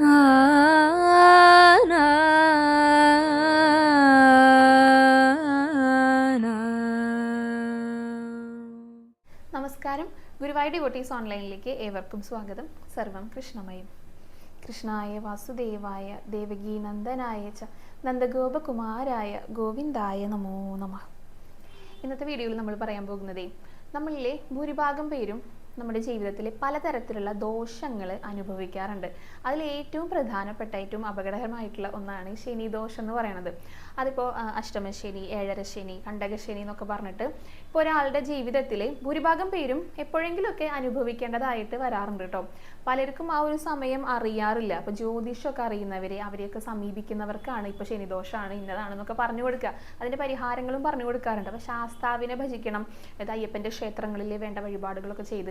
നമസ്കാരം. ഗുരുവായൂർ ഡിവോട്ടീസ് ഓൺലൈനിലേക്ക് ഏവർക്കും സ്വാഗതം. സർവം കൃഷ്ണമയം. കൃഷ്ണായ വാസുദേവായ ദേവകീ നന്ദനായ ച നന്ദഗോപകുമാരായ ഗോവിന്ദായ നമോ നമ. ഇന്നത്തെ വീഡിയോയിൽ നമ്മൾ പറയാൻ പോകുന്നതേ നമ്മളിലെ ഭൂരിഭാഗം പേരും നമ്മുടെ ജീവിതത്തിൽ പലതരത്തിലുള്ള ദോഷങ്ങൾ അനുഭവിക്കാറുണ്ട്. അതിൽ ഏറ്റവും പ്രധാനപ്പെട്ട ഏറ്റവും അപകടകരമായിട്ടുള്ള ഒന്നാണ് ശനി ദോഷം എന്ന് പറയുന്നത് അതിപ്പോൾ അഷ്ടമശനി ഏഴരശനി കണ്ടകശനി എന്നൊക്കെ പറഞ്ഞിട്ട് ഇപ്പോൾ ഒരാളുടെ ജീവിതത്തിൽ ഭൂരിഭാഗം പേരും എപ്പോഴെങ്കിലുമൊക്കെ അനുഭവിക്കേണ്ടതായിട്ട് വരാറുണ്ട് കേട്ടോ. പലർക്കും ആ ഒരു സമയം അറിയാറില്ല. അപ്പോൾ ജ്യോതിഷമൊക്കെ അറിയുന്നവരെ അവരെയൊക്കെ സമീപിക്കുന്നവർക്കാണ് ഇപ്പോൾ ശനിദോഷമാണ് ഇന്നതാണെന്നൊക്കെ പറഞ്ഞു കൊടുക്കുക. അതിന്റെ പരിഹാരങ്ങളും പറഞ്ഞു കൊടുക്കാറുണ്ട്. അപ്പോൾ ശാസ്താവിനെ ഭജിക്കണം അതായത് അയ്യപ്പന്റെ ക്ഷേത്രങ്ങളിൽ വേണ്ട വഴിപാടുകളൊക്കെ ചെയ്ത്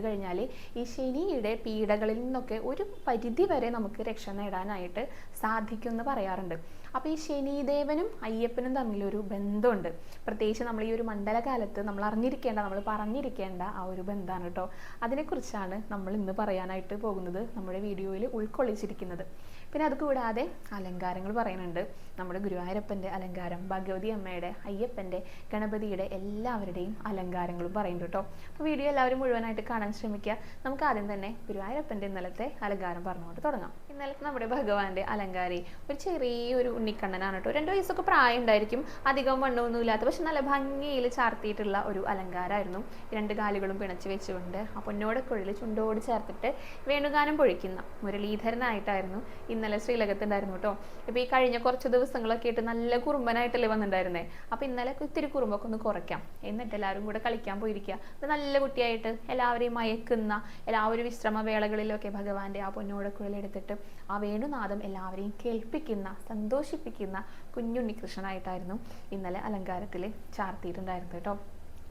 ഈ ശനിയുടെ പീഡകളിൽ നിന്നൊക്കെ ഒരു പരിധി വരെ നമുക്ക് രക്ഷ നേടാനായിട്ട് സാധിക്കും എന്ന് പറയാറുണ്ട്. അപ്പോൾ ഈ ശനിദേവനും അയ്യപ്പനും തമ്മിലൊരു ബന്ധമുണ്ട്. പ്രത്യേകിച്ച് നമ്മൾ ഈ ഒരു മണ്ഡലകാലത്ത് നമ്മൾ അറിഞ്ഞിരിക്കേണ്ട നമ്മൾ പറഞ്ഞിരിക്കേണ്ട ആ ഒരു ബന്ധമാണ് കേട്ടോ. അതിനെക്കുറിച്ചാണ് നമ്മൾ ഇന്ന് പറയാനായിട്ട് പോകുന്നത് നമ്മുടെ വീഡിയോയിൽ ഉൾക്കൊള്ളിച്ചിരിക്കുന്നത്. പിന്നെ അത് കൂടാതെ അലങ്കാരങ്ങൾ പറയുന്നുണ്ട്. നമ്മുടെ ഗുരുവായൂരപ്പന്റെ അലങ്കാരം ഭഗവതി അമ്മയുടെ അയ്യപ്പന്റെ ഗണപതിയുടെ എല്ലാവരുടെയും അലങ്കാരങ്ങളും പറയുന്നുണ്ട് കേട്ടോ. അപ്പോൾ വീഡിയോ എല്ലാവരും മുഴുവനായിട്ട് കാണാൻ ശ്രമിക്കുക. നമുക്ക് ആദ്യം തന്നെ ഗുരുവായൂരപ്പന്റെ ഇന്നലത്തെ അലങ്കാരം പറഞ്ഞുകൊണ്ട് തുടങ്ങാം. ഇന്നലത്തെ നമ്മുടെ ഭഗവാന്റെ അലങ്കാരി. ഒരു ചെറിയൊരു ഉണ്ണിക്കണ്ണനാണ് കേട്ടോ. രണ്ട് വയസ്സൊക്കെ പ്രായം ഉണ്ടായിരിക്കും അധികം വണ്ണമൊന്നും ഇല്ലാത്ത പക്ഷെ നല്ല ഭംഗിയിൽ ചാർത്തിയിട്ടുള്ള ഒരു അലങ്കാരമായിരുന്നു രണ്ട് കാലുകളും പിണച്ച് വെച്ചുകൊണ്ട് ആ പൊന്നോടക്കുഴൽ ചുണ്ടോട് ചേർത്തിട്ട് വേണുഗാനം പൊഴിക്കുന്ന മുരളീധരനായിട്ടായിരുന്നു ഇന്നലെ ശ്രീലകത്തുണ്ടായിരുന്നു കേട്ടോ. ഇപ്പോൾ ഈ കഴിഞ്ഞ കുറച്ച് ദിവസങ്ങളൊക്കെ ആയിട്ട് നല്ല കുറുമ്പനായിട്ടല്ലേ വന്നിട്ടുണ്ടായിരുന്നേ. അപ്പോൾ ഇന്നലെ ഇത്തിരി കുറുമ്പൊക്കെ ഒന്ന് കുറയ്ക്കാം. എന്നിട്ട് എല്ലാവരും കൂടെ കളിക്കാൻ പോയിരിക്കുക. നല്ല കുട്ടിയായിട്ട് എല്ലാവരെയും മയക്കുന്ന എല്ലാവരും വിശ്രമ വേളകളിലൊക്കെ ഭഗവാന്റെ ആ പൊന്നോടക്കുഴൽ എടുത്തിട്ട് ആ വേണുനാഥം എല്ലാവരെയും കേൾപ്പിക്കുന്ന സന്തോഷിപ്പിക്കുന്ന കുഞ്ഞുണ്ണി കൃഷ്ണനായിട്ടായിരുന്നു ഇന്നലെ അലങ്കാരത്തിൽ ചാർത്തിയിട്ടുണ്ടായിരുന്നു കേട്ടോ.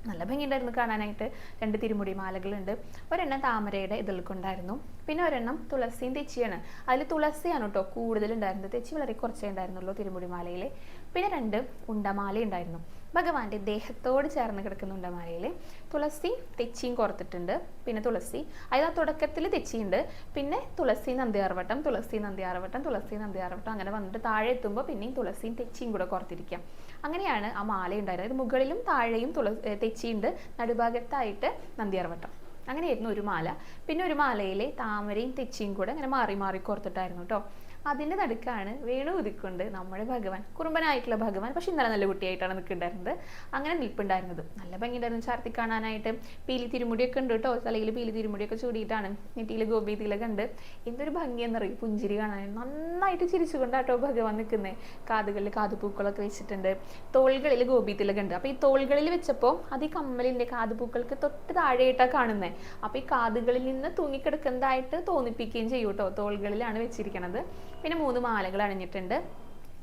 നല്ല ഭംഗിയുണ്ടായിരുന്നു കാണാനായിട്ട്. രണ്ട് തിരുമുടി മാലകളുണ്ട്. ഒരെണ്ണം താമരയുടെ ഇതിൽ പിന്നെ ഒരെണ്ണം തുളസിയും തെച്ചിയാണ്. അതിൽ തുളസിയാണ് കേട്ടോ കൂടുതലുണ്ടായിരുന്നത്. തെച്ചി വളരെ കുറച്ചേ ഉണ്ടായിരുന്നുള്ളൂ തിരുമുടി മാലയിൽ പിന്നെ രണ്ട് ഉണ്ടമാല ഉണ്ടായിരുന്നു ഭഗവാന്റെ ദേഹത്തോട് ചേർന്ന് കിടക്കുന്നുണ്ട് മാലയിൽ തുളസി തെച്ചിയും കോർത്തിട്ടുണ്ട്. പിന്നെ തുളസി. അതായത് ആ തുടക്കത്തിൽ തെച്ചിയുണ്ട്. പിന്നെ തുളസി നന്ദിയാർവട്ടം തുളസി നന്ദിയാർവട്ടം തുളസി നന്ദിയാർവട്ടം അങ്ങനെ വന്നിട്ട് താഴെ എത്തുമ്പോൾ പിന്നെയും തുളസിയും തെച്ചിയും കൂടെ കോർത്തിരിക്കാം. അങ്ങനെയാണ് ആ മാല ഉണ്ടായിരുന്നത് മുകളിലും താഴെയും തുള തെച്ചിയുണ്ട്. നടുഭാഗത്തായിട്ട് നന്ദിയാർവട്ടം. അങ്ങനെയായിരുന്നു ഒരു മാല. പിന്നെ ഒരു മാലയിലെ താമരയും തെച്ചിയും കൂടെ അങ്ങനെ മാറി മാറി കോർത്തിട്ടായിരുന്നു കേട്ടോ അതിന്റെ നടുക്കാണ് വേണു ഉദിക്കൊണ്ട് നമ്മുടെ ഭഗവാൻ കുറുമ്പനായിട്ടുള്ള ഭഗവാൻ പക്ഷെ ഇന്നലെ നല്ല കുട്ടിയായിട്ടാണ് നിൽക്കുന്നുണ്ടായിരുന്നത്. അങ്ങനെ നിൽപ്പുണ്ടായിരുന്നത്. നല്ല ഭംഗിയുണ്ടായിരുന്നു ചാർത്തി കാണാനായിട്ട്. പീലി തിരുമുടിയൊക്കെ ഉണ്ട് കേട്ടോ. തലയിൽ പീലി തിരുമുടിയൊക്കെ ചൂടിയിട്ടാണ് നെറ്റിയിൽ ഗോപി തിലക ഉണ്ട്. എന്തൊരു ഭംഗിയെന്നറിയും പുഞ്ചിരി കാണാൻ. നന്നായിട്ട് ചിരിച്ചുകൊണ്ടാട്ടോ ഭഗവാൻ നിൽക്കുന്നത് കാതുകളിൽ കാതുപൂക്കളൊക്കെ വെച്ചിട്ടുണ്ട്. തോളുകളിൽ ഗോപി തിലക ഉണ്ട്. അപ്പോൾ ഈ തോളുകളിൽ വെച്ചപ്പോൾ അത് ഈ കമ്മലിന്റെ കാതുപൂക്കൾക്ക് തൊട്ട് താഴെയായിട്ടാണ് കാണുന്നത് അപ്പോൾ ഈ കാതുകളിൽ നിന്ന് തൂങ്ങിക്കിടക്കുന്നതായിട്ട് തോന്നിപ്പിക്കുകയും ചെയ്യും കേട്ടോ. തോളുകളിലാണ് വെച്ചിരിക്കുന്നത് പിന്നെ മൂന്ന് മാലകൾ അണിഞ്ഞിട്ടുണ്ട്.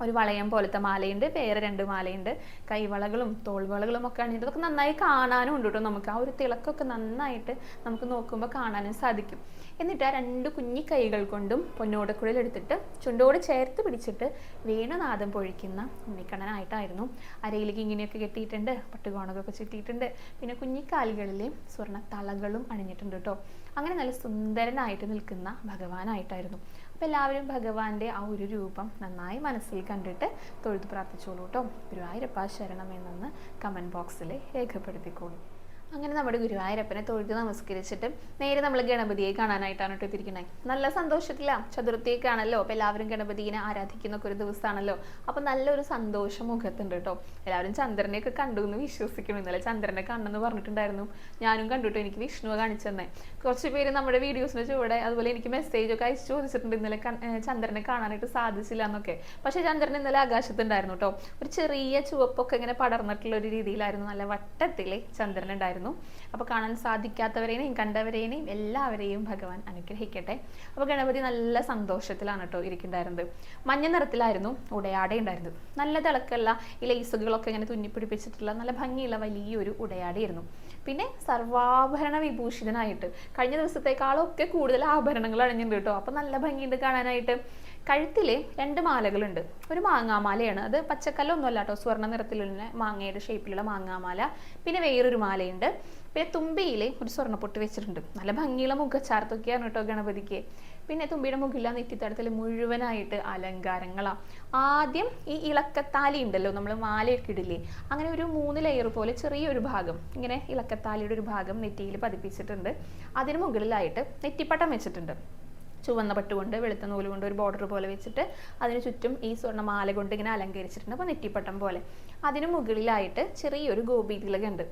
ഒരു വളയം പോലത്തെ മാലയുണ്ട് വേറെ രണ്ട് മാലയുണ്ട്. കൈവളകളും തോൾവളകളും ഒക്കെ അണിഞ്ഞിട്ട് അതൊക്കെ നന്നായി കാണാനും ഉണ്ട് കേട്ടോ നമുക്ക്. ആ ഒരു തിളക്കമൊക്കെ നന്നായിട്ട് നമുക്ക് നോക്കുമ്പോൾ കാണാനും സാധിക്കും. എന്നിട്ട് ആ രണ്ട് കുഞ്ഞി കൈകൾ കൊണ്ടും പൊന്നോടക്കുഴൽ എടുത്തിട്ട് ചുണ്ടോട് ചേർത്ത് പിടിച്ചിട്ട് വീണനാദം പൊഴിക്കുന്ന ഉണ്ണിക്കണ്ണനായിട്ടായിരുന്നു. അരയിലേക്ക് ഇങ്ങനെയൊക്കെ കെട്ടിയിട്ടുണ്ട്. പട്ടുകോണകൊക്കെ ചുറ്റിയിട്ടുണ്ട്. പിന്നെ കുഞ്ഞിക്കാലുകളിൽ സ്വർണ തളകളും അണിഞ്ഞിട്ടുണ്ട് കേട്ടോ അങ്ങനെ നല്ല സുന്ദരനായിട്ട് നിൽക്കുന്ന ഭഗവാനായിട്ടായിരുന്നു. അപ്പോൾ എല്ലാവരും ഭഗവാന്റെ ആ ഒരു രൂപം നന്നായി മനസ്സിൽ കണ്ടിട്ട് തൊഴുതു പ്രാർത്ഥിച്ചോളൂ കേട്ടോ ഗുരുവായൂരപ്പ ശരണം എന്നൊന്ന് കമന്റ് ബോക്സിൽ രേഖപ്പെടുത്തിക്കോളൂ. അങ്ങനെ നമ്മുടെ ഗുരുവായൂരപ്പനെ തൊഴുത് നമസ്കരിച്ചിട്ട് നേരെ നമ്മൾ ഗണപതിയെ കാണാനായിട്ടാണ് കേട്ടോ എത്തിയിരിക്കുന്നത് നല്ല സന്തോഷത്തിലാണ് ചതുർത്ഥിയൊക്കെയാണല്ലോ. അപ്പോൾ എല്ലാവരും ഗണപതിനെ ആരാധിക്കുന്ന ഒരു ദിവസമാണല്ലോ അപ്പോൾ നല്ലൊരു സന്തോഷം മുഖത്തുണ്ട് കേട്ടോ. എല്ലാവരും ചന്ദ്രനെയൊക്കെ കണ്ടു എന്ന് വിശ്വസിക്കണം. ഇന്നലെ ചന്ദ്രനെ കണ്ടെന്ന് പറഞ്ഞിട്ടുണ്ടായിരുന്നു. ഞാനും കണ്ടിട്ടോ. എനിക്ക് വിഷ്ണുവെ കാണിച്ചു തന്നെ കുറച്ച് പേര് നമ്മുടെ വീഡിയോസിന് ചുവടെ അതുപോലെ എനിക്ക് മെസ്സേജ് ഒക്കെ അയച്ചു ചോദിച്ചിട്ടുണ്ട് ഇന്നലെ ചന്ദ്രനെ കാണാനായിട്ട് സാധിച്ചില്ല എന്നൊക്കെ. പക്ഷേ ചന്ദ്രൻ ഇന്നലെ ആകാശത്തുണ്ടായിരുന്നു കേട്ടോ. ഒരു ചെറിയ ചുവപ്പൊക്കെ ഇങ്ങനെ പടർന്നിട്ടുള്ള ഒരു രീതിയിലായിരുന്നു. നല്ല വട്ടത്തിലെ ചന്ദ്രൻ ഉണ്ടായിരുന്നു അപ്പോൾ കാണാൻ സാധിക്കാത്തവരെയും കണ്ടവരെയും എല്ലാവരെയും ഭഗവാൻ അനുഗ്രഹിക്കട്ടെ. അപ്പോൾ ഗണപതി നല്ല സന്തോഷത്തിലാണ് കേട്ടോ ഇരിക്കുന്നുണ്ടായിരുന്നത്. മഞ്ഞ നിറത്തിലായിരുന്നു ഉടയാട നല്ല തിളക്കമുള്ള ഈ ലേസുകളൊക്കെ ഇങ്ങനെ തുന്നിപ്പിടിപ്പിച്ചിട്ടുള്ള നല്ല ഭംഗിയുള്ള വലിയൊരു ഉടയാടയായിരുന്നു. പിന്നെ സർവാഭരണ വിഭൂഷിതനായിട്ട് കഴിഞ്ഞ ദിവസത്തെക്കാളൊക്കെ കൂടുതൽ ആഭരണങ്ങൾ അണിഞ്ഞിട്ടുണ്ട് കേട്ടോ അപ്പോൾ നല്ല ഭംഗിയുണ്ട് കാണാനായിട്ട്. കഴുത്തിൽ രണ്ട് മാലകളുണ്ട്. ഒരു മാങ്ങാമാലയാണ്. അത് പച്ചക്കല്ലൊന്നും അല്ല കേട്ടോ സ്വർണ നിറത്തിലുള്ള മാങ്ങയുടെ ഷേപ്പിലുള്ള മാങ്ങാമാല. പിന്നെ വേറൊരു മാലയുണ്ട്. പിന്നെ തുമ്പിയിൽ ഒരു സ്വർണപ്പൊട്ട് വെച്ചിട്ടുണ്ട്. നല്ല ഭംഗിയുള്ള മുഖച്ചാർത്തൊക്കെയാണ് കേട്ടോ ഗണപതിക്ക്. പിന്നെ തുമ്പിയുടെ മുഖില്ല നെറ്റിത്തടത്തിൽ മുഴുവനായിട്ട് അലങ്കാരങ്ങളാണ് ആദ്യം ഈ ഇളക്കത്താലി ഉണ്ടല്ലോ നമ്മൾ മാലയൊക്കെ ഇടില്ലേ? അങ്ങനെ ഒരു മൂന്ന് ലെയർ പോലെ ചെറിയൊരു ഭാഗം ഇങ്ങനെ ഇളക്കത്താലിയുടെ ഒരു ഭാഗം നെറ്റിയിൽ പതിപ്പിച്ചിട്ടുണ്ട്. അതിന് മുകളിലായിട്ട് നെറ്റിപ്പട്ടം വെച്ചിട്ടുണ്ട്. ചുവന്ന പട്ട് കൊണ്ട് വെളുത്ത നൂൽ കൊണ്ട് ഒരു ബോർഡർ പോലെ വെച്ചിട്ട് അതിന് ചുറ്റും ഈ സ്വർണമാല കൊണ്ട് ഇങ്ങനെ അലങ്കരിച്ചിട്ടുണ്ട്. അപ്പോൾ നെറ്റിപ്പട്ടം പോലെ. അതിന് മുകളിലായിട്ട് ചെറിയൊരു ഗോപി തിലകുണ്ട്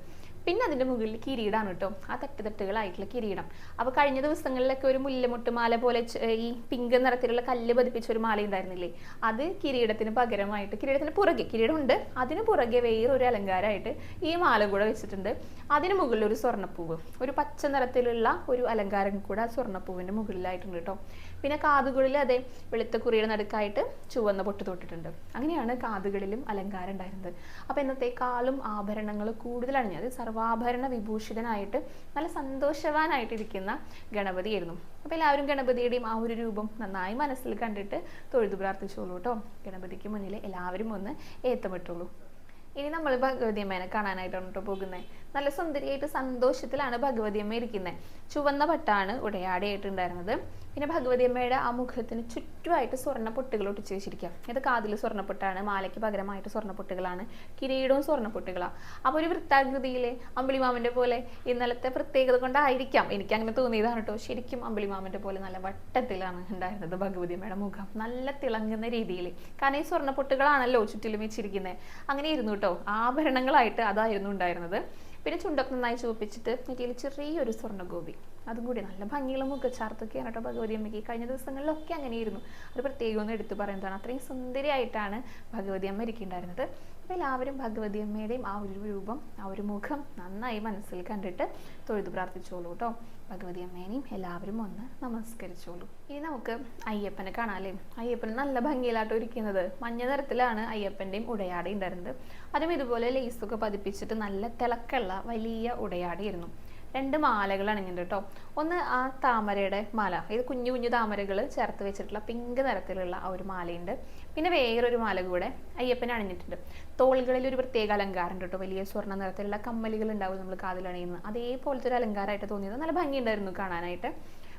പിന്നെ അതിന്റെ മുകളിൽ കിരീടമാണ് കേട്ടോ. ആ തട്ട് തട്ടുകളായിട്ടുള്ള കിരീടം. അപ്പോൾ കഴിഞ്ഞ ദിവസങ്ങളിലൊക്കെ ഒരു മുല്ലമുട്ട് മാല പോലെ ഈ പിങ്ക് നിറത്തിലുള്ള കല്ല് പതിപ്പിച്ച ഒരു മാല ഉണ്ടായിരുന്നില്ലേ അത് കിരീടത്തിന് പകരമായിട്ട് കിരീടത്തിന് പുറകെ കിരീടം ഉണ്ട് അതിന് പുറകെ വേറൊരു അലങ്കാരമായിട്ട് ഈ മാല കൂടെ വെച്ചിട്ടുണ്ട്. അതിന് മുകളിൽ ഒരു സ്വർണപ്പൂവ്. ഒരു പച്ച നിറത്തിലുള്ള ഒരു അലങ്കാരം കൂടെ ആ സ്വർണപ്പൂവിന്റെ മുകളിലായിട്ടുണ്ട് കേട്ടോ. പിന്നെ കാതുകളിൽ അതെ വെളുത്ത കുറിയുടെ നടുക്കായിട്ട് ചുവന്ന പൊട്ട് തൊട്ടിട്ടുണ്ട്. അങ്ങനെയാണ് കാതുകളിലും അലങ്കാരം ഉണ്ടായിരുന്നത്. അപ്പോൾ കാലും ആഭരണങ്ങൾ കൂടുതൽ അണിഞ്ഞത് സർവാഭരണ വിഭൂഷിതനായിട്ട് നല്ല സന്തോഷവാനായിട്ടിരിക്കുന്ന ഗണപതിയായിരുന്നു. അപ്പോൾ എല്ലാവരും ഗണപതിയുടെയും ആ ഒരു രൂപം നന്നായി മനസ്സിൽ കണ്ടിട്ട് തൊഴുതു പ്രാർത്ഥിച്ചോളൂ കേട്ടോ. ഗണപതിക്ക് മുന്നിൽ എല്ലാവരും ഒന്ന് ഏത്തമിട്ടുള്ളൂ ഇനി നമ്മൾ ഭഗവതി അമ്മേനെ കാണാനായിട്ടാണ് കേട്ടോ പോകുന്നത് നല്ല സുന്ദരിയായിട്ട് സന്തോഷത്തിലാണ് ഭഗവതി അമ്മ ഇരിക്കുന്നത് ചുവന്ന പട്ടാണ് ഉടയാടയായിട്ടുണ്ടായിരുന്നത്. പിന്നെ ഭഗവതി അമ്മയുടെ ആ മുഖത്തിന് ചുറ്റുമായിട്ട് സ്വർണ പൊട്ടുകൾ ഒട്ടിച്ച് വെച്ചിരിക്കുക. ഇത് കാതിൽ സ്വർണപ്പൊട്ടാണ് മാലയ്ക്ക് പകരമായിട്ട് സ്വർണപ്പൊട്ടുകളാണ് കിരീടവും സ്വർണപ്പൊട്ടുകളാണ് അപ്പോൾ ഒരു വൃത്താകൃതിയിലെ അമ്പിളിമാമന്റെ പോലെ ഇന്നലത്തെ പ്രത്യേകത കൊണ്ടായിരിക്കാം. എനിക്ക് അങ്ങനെ തോന്നിയതാണ് കേട്ടോ ശരിക്കും അമ്പിളിമാമന്റെ പോലെ നല്ല വട്ടത്തിലാണ് ഉണ്ടായിരുന്നത് ഭഗവതി അമ്മയുടെ മുഖം. നല്ല തിളങ്ങുന്ന രീതിയിൽ കാരണം ഈ സ്വർണപ്പൊട്ടുകളാണല്ലോ ചുറ്റിലും വെച്ചിരിക്കുന്നത് അങ്ങനെ ഇരുന്നു കേട്ടോ ആഭരണങ്ങളായിട്ട് അതായിരുന്നു ഉണ്ടായിരുന്നത്. പിന്നെ ചുണ്ടൊക്കെ നന്നായി ചുവപ്പിച്ചിട്ട് നെറ്റിയിൽ ചെറിയൊരു സ്വർണഗോപി. അതും കൂടി നല്ല ഭംഗിയുള്ള മുഖച്ചാർത്തൊക്കെയാണ് കേട്ടോ ഭഗവതി അമ്മയ്ക്ക്. കഴിഞ്ഞ ദിവസങ്ങളിലൊക്കെ അങ്ങനെയായിരുന്നു. അത് പ്രത്യേകം ഒന്ന് എടുത്തു പറയുന്നതാണ്. അത്രയും സുന്ദരിയായിട്ടാണ് ഭഗവതി അമ്മ ഇരിക്കുന്നുണ്ടായിരുന്നത്. അപ്പോൾ എല്ലാവരും ഭഗവതി അമ്മയുടെയും ആ ഒരു രൂപം ആ ഒരു മുഖം നന്നായി മനസ്സിൽ കണ്ടിട്ട് തൊഴുതു പ്രാർത്ഥിച്ചോളൂ കേട്ടോ. ഭഗവതി അമ്മേനെയും എല്ലാവരും ഒന്ന് നമസ്കരിച്ചോളൂ. ഇനി നമുക്ക് അയ്യപ്പനെ കാണാമല്ലേ അയ്യപ്പൻ നല്ല ഭംഗിയിലാട്ടോ ഇരിക്കുന്നത്. മഞ്ഞ നിറത്തിലാണ് അയ്യപ്പന്റെയും ഉടയാടയും ഉണ്ടായിരുന്നത് അതും ഇതുപോലെ ലേസൊക്കെ പതിപ്പിച്ചിട്ട് നല്ല തിളക്കമുള്ള വലിയ ഉടയാടയായിരുന്നു. രണ്ട് മാലകളാണ് ഇങ്ങനെ കേട്ടോ ഒന്ന് ആ താമരയുടെ മാല ഇത് കുഞ്ഞു കുഞ്ഞു താമരകൾ ചേർത്ത് വെച്ചിട്ടുള്ള പിങ്ക് നിറത്തിലുള്ള ആ ഒരു മാലയുണ്ട്. പിന്നെ വേറൊരു മാല കൂടെ അയ്യപ്പൻ അണിഞ്ഞിട്ടുണ്ട്. തോളുകളിൽ ഒരു പ്രത്യേക അലങ്കാരം കേട്ടോ. വലിയ സ്വർണ നിറത്തിലുള്ള കമ്മലുകൾ ഉണ്ടാവും നമ്മൾ കാതിൽ അണിയുന്നത് അതേപോലത്തെ ഒരു അലങ്കാരമായിട്ട് തോന്നിയത്. നല്ല ഭംഗിയുണ്ടായിരുന്നു കാണാനായിട്ട്.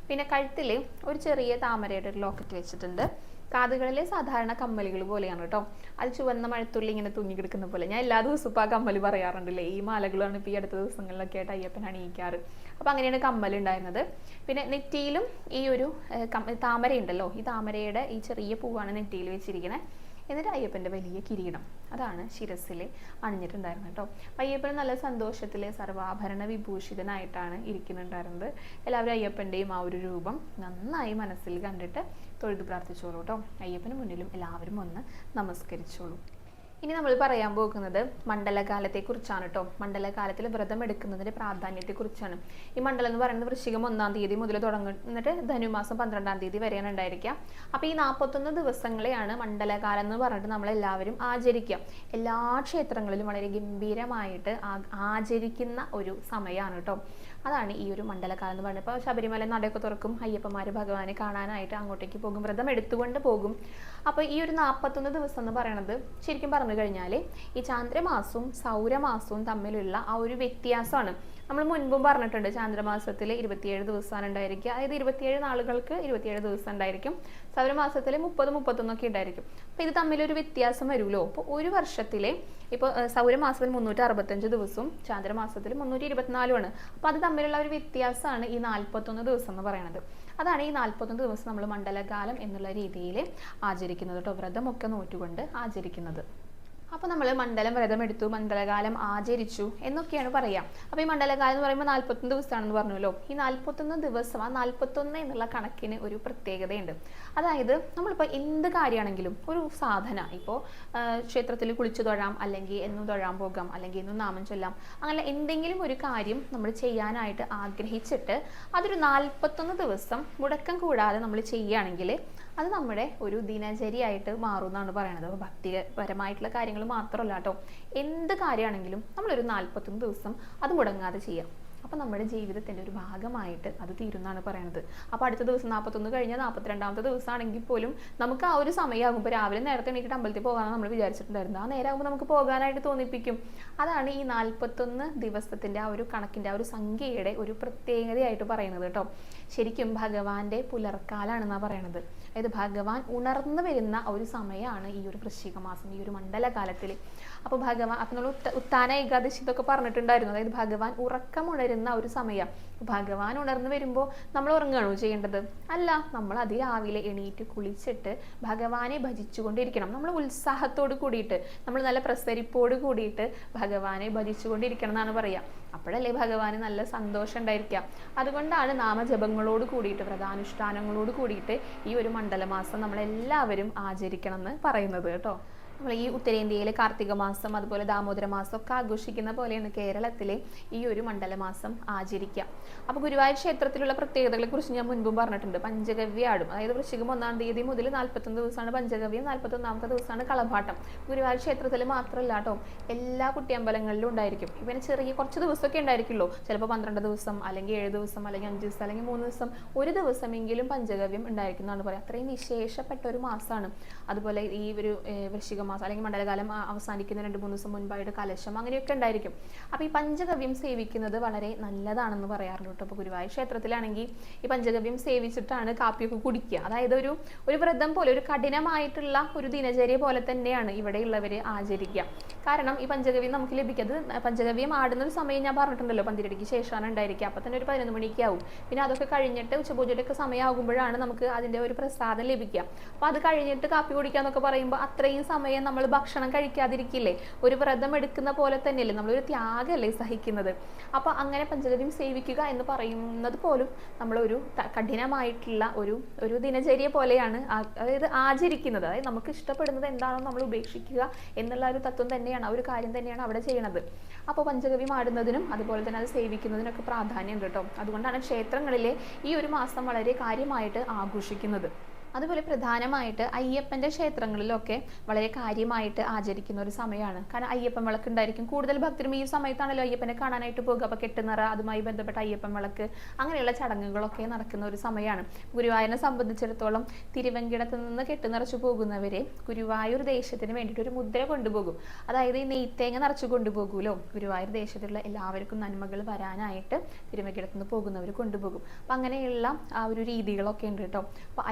പിന്നെ കഴുത്തിൽ ഒരു ചെറിയ താമരയുടെ ഒരു ലോക്കറ്റ് വെച്ചിട്ടുണ്ട്. കാതുകളിലെ സാധാരണ കമ്മലുകൾ പോലെയാണ് കേട്ടോ. അത് ചുവന്ന മഴത്തുള്ളി ഇങ്ങനെ തൂങ്ങിക്കിടക്കുന്ന പോലെ. ഞാൻ എല്ലാ ദിവസവും ഇപ്പം ആ കമ്മൽ പറയാറുണ്ടല്ലേ ഈ മാലകളാണ് ഇപ്പോൾ ഈ അടുത്ത ദിവസങ്ങളിലൊക്കെ ആയിട്ട് അയ്യപ്പൻ അണിയിക്കാറ്. അപ്പോൾ അങ്ങനെയാണ് കമ്മൽ ഉണ്ടായിരുന്നത്. പിന്നെ നെറ്റിയിലും ഈ ഒരു താമര ഉണ്ടല്ലോ ഈ താമരയുടെ ഈ ചെറിയ പൂവാണ് നെറ്റിയിൽ വെച്ചിരിക്കുന്നത് എന്നിട്ട് അയ്യപ്പന്റെ വലിയ കിരീടം. അതാണ് ശിരസിൽ അണിഞ്ഞിട്ടുണ്ടായിരുന്നത് കേട്ടോ. അയ്യപ്പൻ നല്ല സന്തോഷത്തിൽ സർവാഭരണ വിഭൂഷിതനായിട്ടാണ് ഇരിക്കുന്നുണ്ടായിരുന്നത്. എല്ലാവരും അയ്യപ്പന്റെയും ആ ഒരു രൂപം നന്നായി മനസ്സിൽ കണ്ടിട്ട് തൊഴുതു പ്രാർത്ഥിച്ചോളൂ കേട്ടോ. അയ്യപ്പന് മുന്നിലും എല്ലാവരും ഒന്ന് നമസ്കരിച്ചോളൂ. ഇനി നമ്മൾ പറയാൻ പോകുന്നത് മണ്ഡലകാലത്തെക്കുറിച്ചാണ് കേട്ടോ മണ്ഡലകാലത്തിൽ വ്രതം എടുക്കുന്നതിന്റെ പ്രാധാന്യത്തെക്കുറിച്ചാണ്. ഈ മണ്ഡലം എന്ന് പറയുന്നത് വൃശ്ചികം ഒന്നാം തീയതി മുതൽ തുടങ്ങിട്ട് ധനുമാസം പന്ത്രണ്ടാം തീയതി വരെയാണ് ഉണ്ടായിരിക്കുക. അപ്പോൾ ഈ നാൽപ്പത്തൊന്ന് ദിവസങ്ങളെയാണ് മണ്ഡലകാലം എന്ന് പറഞ്ഞിട്ട് നമ്മൾ എല്ലാവരും ആചരിക്കുക. എല്ലാ ക്ഷേത്രങ്ങളിലും വളരെ ഗംഭീരമായിട്ട് ആചരിക്കുന്ന ഒരു സമയമാണ് കേട്ടോ അതാണ് ഈ ഒരു മണ്ഡലകാലം എന്ന് പറയുന്നത്. ഇപ്പോൾ ശബരിമല നടയൊക്കെ തുറക്കും അയ്യപ്പന്മാർ ഭഗവാനെ കാണാനായിട്ട് അങ്ങോട്ടേക്ക് പോകും വ്രതം എടുത്തുകൊണ്ട് പോകും. അപ്പോൾ ഈ ഒരു നാൽപ്പത്തൊന്ന് ദിവസം എന്ന് പറയുന്നത് ശരിക്കും പറഞ്ഞു കഴിഞ്ഞാൽ ഈ ചാന്ദ്രമാസവും സൗരമാസവും തമ്മിലുള്ള ആ ഒരു വ്യത്യാസമാണ്. നമ്മൾ മുൻപും പറഞ്ഞിട്ടുണ്ട് ചാന്ദ്രമാസത്തിൽ ഇരുപത്തിയേഴ് ദിവസമാണ് ഉണ്ടായിരിക്കുക. അതായത് ഇരുപത്തിയേഴ് നാളുകൾക്ക് ഇരുപത്തിയേഴ് ദിവസം ഉണ്ടായിരിക്കും. സൗരമാസത്തിൽ മുപ്പത് മുപ്പത്തൊന്നൊക്കെ ഉണ്ടായിരിക്കും. അപ്പോൾ ഇത് തമ്മിലൊരു വ്യത്യാസം വരുമല്ലോ. അപ്പോൾ ഒരു വർഷത്തിലെ ഇപ്പോൾ സൗരമാസത്തിൽ മുന്നൂറ്റി അറുപത്തഞ്ച് ദിവസവും ചാന്ദ്രമാസത്തിൽ മുന്നൂറ്റി ഇരുപത്തിനാലുമാണ് അപ്പോൾ അത് തമ്മിലുള്ള ഒരു വ്യത്യാസമാണ് ഈ നാൽപ്പത്തൊന്ന് ദിവസം എന്ന് പറയുന്നത് അതാണ് ഈ നാൽപ്പത്തൊന്ന് ദിവസം നമ്മൾ മണ്ഡലകാലം എന്നുള്ള രീതിയിൽ ആചരിക്കുന്നത് കേട്ടോ വ്രതമൊക്കെ നോറ്റുകൊണ്ട് ആചരിക്കുന്നത്. അപ്പോൾ നമ്മൾ മണ്ഡലം വ്രതം എടുത്തു മണ്ഡലകാലം ആചരിച്ചു എന്നൊക്കെയാണ് പറയാം. അപ്പോൾ ഈ മണ്ഡലകാലം എന്ന് പറയുമ്പോൾ നാൽപ്പത്തൊന്ന് ദിവസമാണെന്ന് പറഞ്ഞല്ലോ. ഈ നാൽപ്പത്തൊന്ന് ദിവസം ആ നാൽപ്പത്തൊന്ന് എന്നുള്ള കണക്കിന് ഒരു പ്രത്യേകതയുണ്ട്. അതായത് നമ്മളിപ്പോൾ എന്ത് കാര്യമാണെങ്കിലും ഒരു സാധന ഇപ്പോൾ ക്ഷേത്രത്തിൽ കുളിച്ചു തൊഴാം അല്ലെങ്കിൽ എന്നും തൊഴാൻ പോകാം അല്ലെങ്കിൽ എന്നും നാമം ചൊല്ലാം അങ്ങനെ എന്തെങ്കിലും ഒരു കാര്യം നമ്മൾ ചെയ്യാനായിട്ട് ആഗ്രഹിച്ചിട്ട് അതൊരു നാൽപ്പത്തൊന്ന് ദിവസം മുടക്കം കൂടാതെ നമ്മൾ ചെയ്യുകയാണെങ്കിൽ അത് നമ്മുടെ ഒരു ദിനചര്യയായിട്ട് മാറും എന്നാണ് പറയുന്നത് അപ്പോൾ ഭക്തിപരമായിട്ടുള്ള കാര്യങ്ങൾ മാത്രമല്ല കേട്ടോ എന്ത് കാര്യമാണെങ്കിലും നമ്മളൊരു നാൽപ്പത്തൊന്ന് ദിവസം അത് മുടങ്ങാതെ ചെയ്യാം. അപ്പോൾ നമ്മുടെ ജീവിതത്തിന്റെ ഒരു ഭാഗമായിട്ട് അത് തീരുന്നാണ് പറയുന്നത് അപ്പോൾ അടുത്ത ദിവസം നാൽപ്പത്തൊന്ന് കഴിഞ്ഞാൽ നാൽപ്പത്തിരണ്ടാമത്തെ ദിവസമാണെങ്കിൽ പോലും നമുക്ക് ആ ഒരു സമയമാകുമ്പോൾ രാവിലെ നേരത്തെ എണീക്കിട്ട് അമ്പലത്തിൽ പോകാനാണ് നമ്മൾ വിചാരിച്ചിട്ടുണ്ടായിരുന്നത് ആ നേരമാകുമ്പോൾ നമുക്ക് പോകാനായിട്ട് തോന്നിപ്പിക്കും. അതാണ് ഈ നാൽപ്പത്തൊന്ന് ദിവസത്തിന്റെ ആ ഒരു കണക്കിന്റെ ആ ഒരു സംഖ്യയുടെ ഒരു പ്രത്യേകതയായിട്ട് പറയുന്നത് കേട്ടോ ശരിക്കും ഭഗവാന്റെ പുലർക്കാലാണെന്നാണ് പറയണത്. അതായത് ഭഗവാൻ ഉണർന്നു വരുന്ന ഒരു സമയമാണ് ഈ ഒരു വൃശ്ചിക മാസം ഈ ഒരു മണ്ഡലകാലത്തിൽ അപ്പോൾ ഭഗവാൻ അപ്പം നമ്മൾ ഉത്താന ഏകാദശി ഇതൊക്കെ പറഞ്ഞിട്ടുണ്ടായിരുന്നു. അതായത് ഭഗവാൻ ഉറക്കമുണരുന്ന ഒരു സമയം. ഭഗവാൻ ഉണർന്നു വരുമ്പോൾ നമ്മൾ ഉറങ്ങുകയാണോ ചെയ്യേണ്ടത്? അല്ല നമ്മൾ അതിരാവിലെ എണീറ്റ് കുളിച്ചിട്ട് ഭഗവാനെ ഭജിച്ചുകൊണ്ടിരിക്കണം. നമ്മൾ ഉത്സാഹത്തോട് കൂടിയിട്ട് നമ്മൾ നല്ല പ്രസരിപ്പോട് കൂടിയിട്ട് ഭഗവാനെ ഭജിച്ചുകൊണ്ടിരിക്കണം എന്നാണ് പറയുക അപ്പോഴല്ലേ ഭഗവാന് നല്ല സന്തോഷം ഉണ്ടായിരിക്കാം. അതുകൊണ്ടാണ് നാമജപങ്ങളോട് കൂടിയിട്ട് വ്രതാനുഷ്ഠാനങ്ങളോട് കൂടിയിട്ട് ഈ ഒരു മണ്ഡലമാസം നമ്മളെല്ലാവരും ആചരിക്കണം എന്ന് പറയുന്നത് കേട്ടോ. നമ്മൾ ഈ ഉത്തരേന്ത്യയിൽ കാർത്തിക മാസം അതുപോലെ ദാമോദര മാസം ഒക്കെ ആഘോഷിക്കുന്ന പോലെയാണ് കേരളത്തിലെ ഈ ഒരു മണ്ഡലമാസം ആചരിക്കുക അപ്പോൾ ഗുരുവായൂർ ക്ഷേത്രത്തിലുള്ള പ്രത്യേകതകളെ കുറിച്ച് ഞാൻ മുൻപും പറഞ്ഞിട്ടുണ്ട്. പഞ്ചഗവ്യാടും അതായത് വൃശ്ചികം ഒന്നാം തീയതി മുതൽ നാൽപ്പത്തൊന്ന് ദിവസമാണ് പഞ്ചഗവ്യം നാൽപ്പത്തൊന്നാമത്തെ ദിവസമാണ് കളഭാട്ടം. ഗുരുവായൂർ ക്ഷേത്രത്തിൽ മാത്രമല്ല കേട്ടോ എല്ലാ കുട്ടിയമ്പലങ്ങളിലും ഉണ്ടായിരിക്കും. ഇവന് ചെറിയ കുറച്ച് ദിവസമൊക്കെ ഉണ്ടായിരിക്കുള്ളൂ. ചിലപ്പോൾ പന്ത്രണ്ട് ദിവസം അല്ലെങ്കിൽ ഏഴ് ദിവസം അല്ലെങ്കിൽ അഞ്ച് ദിവസം അല്ലെങ്കിൽ മൂന്ന് ദിവസം ഒരു ദിവസമെങ്കിലും പഞ്ചഗവ്യം ഉണ്ടായിരിക്കും എന്നാണ് പറയുക. അത്രയും വിശേഷപ്പെട്ട ഒരു മാസമാണ് അതുപോലെ ഈ ഒരു വൃശ്ചിക മാസം അല്ലെങ്കിൽ മണ്ഡലകാലം അവസാനിക്കുന്ന രണ്ട് മൂന്ന് ദിവസം മുൻപായിട്ട് കലശം അങ്ങനെയൊക്കെ ഉണ്ടായിരിക്കും. അപ്പോൾ ഈ പഞ്ചഗവ്യം സേവിക്കുന്നത് വളരെ നല്ലതാണെന്ന് പറയാറുണ്ട് കേട്ടോ. അപ്പോൾ ഗുരുവായൂർ ക്ഷേത്രത്തിലാണെങ്കിൽ ഈ പഞ്ചഗവ്യം സേവിച്ചിട്ടാണ് കാപ്പിയൊക്കെ കുടിക്കുക. അതായത് ഒരു ഒരു വ്രതം പോലെ ഒരു കഠിനമായിട്ടുള്ള ഒരു ദിനചര്യ പോലെ തന്നെയാണ് ഇവിടെയുള്ളവർ ആചരിക്കുക. കാരണം ഈ പഞ്ചഗവ്യം നമുക്ക് ലഭിക്കുന്നത് പഞ്ചഗവ്യം ആടുന്ന ഒരു സമയം ഞാൻ പറഞ്ഞിട്ടുണ്ടല്ലോ. പന്തിരടിക്ക് ശേഷമാണ് ഉണ്ടായിരിക്കുക. അപ്പോൾ തന്നെ ഒരു പതിനൊന്ന് മണിക്ക് ആവും പിന്നെ അതൊക്കെ കഴിഞ്ഞിട്ട് ഉച്ചപൂജയുടെ ഒക്കെ സമയമാകുമ്പോഴാണ് നമുക്ക് അതിന്റെ ഒരു പ്രസാദം ലഭിക്കുക. അപ്പോൾ അത് കഴിഞ്ഞിട്ട് കാപ്പി കുടിക്കുക എന്നൊക്കെ പറയുമ്പോൾ അത്രയും സമയം നമ്മൾ ഭക്ഷണം കഴിക്കാതിരിക്കില്ലേ? ഒരു വ്രതം എടുക്കുന്ന പോലെ തന്നെയല്ലേ? നമ്മളൊരു ത്യാഗമല്ലേ സഹിക്കുന്നത്. അപ്പോൾ അങ്ങനെ പഞ്ചഗവ്യം സേവിക്കുക എന്ന് പറയുന്നത് പോലും നമ്മളൊരു കഠിനമായിട്ടുള്ള ഒരു ഒരു ദിനചര്യ പോലെയാണ് അതായത് ആചരിക്കുന്നത്. അതായത് നമുക്ക് ഇഷ്ടപ്പെടുന്നത് എന്താണോ നമ്മൾ ഉപേക്ഷിക്കുക എന്നുള്ള ഒരു തത്വം തന്നെയാണ് ആ ഒരു കാര്യം തന്നെയാണ് അവിടെ ചെയ്യണത്. അപ്പോൾ പഞ്ചഗവ്യം ആടുന്നതിനും അതുപോലെ തന്നെ അത് സേവിക്കുന്നതിനൊക്കെ പ്രാധാന്യമുണ്ട് കേട്ടോ. അതുകൊണ്ടാണ് ക്ഷേത്രങ്ങളിലെ ഈ ഒരു മാസം വളരെ കാര്യമായിട്ട് ആഘോഷിക്കുന്നത്. അതുപോലെ പ്രധാനമായിട്ട് അയ്യപ്പന്റെ ക്ഷേത്രങ്ങളിലൊക്കെ വളരെ കാര്യമായിട്ട് ആചരിക്കുന്ന ഒരു സമയമാണ്. കാരണം അയ്യപ്പൻ വിളക്ക് ഉണ്ടായിരിക്കും. കൂടുതൽ ഭക്തരും ഈ സമയത്താണല്ലോ അയ്യപ്പനെ കാണാനായിട്ട് പോകുക. അപ്പോൾ കെട്ടുനിറ അതുമായി ബന്ധപ്പെട്ട അയ്യപ്പൻ വിളക്ക് അങ്ങനെയുള്ള ചടങ്ങുകളൊക്കെ നടക്കുന്ന ഒരു സമയമാണ്. ഗുരുവായൂരിനെ സംബന്ധിച്ചിടത്തോളം തിരുവങ്കിടത്ത് നിന്ന് കെട്ടുനിറച്ചു പോകുന്നവരെ ഗുരുവായൂർ ദേശത്തിന് വേണ്ടിയിട്ട് ഒരു മുദ്ര കൊണ്ടുപോകും. അതായത് ഈ നെയ്ത്തേങ്ങ നിറച്ചു കൊണ്ടുപോകുമല്ലോ ഗുരുവായൂർ ദേശത്തുള്ള എല്ലാവർക്കും നന്മകൾ വരാനായിട്ട് തിരുവങ്കിടത്ത് നിന്ന് പോകുന്നവർ കൊണ്ടുപോകും. അപ്പം അങ്ങനെയുള്ള ആ ഒരു രീതികളൊക്കെ ഉണ്ട് കേട്ടോ. അപ്പോൾ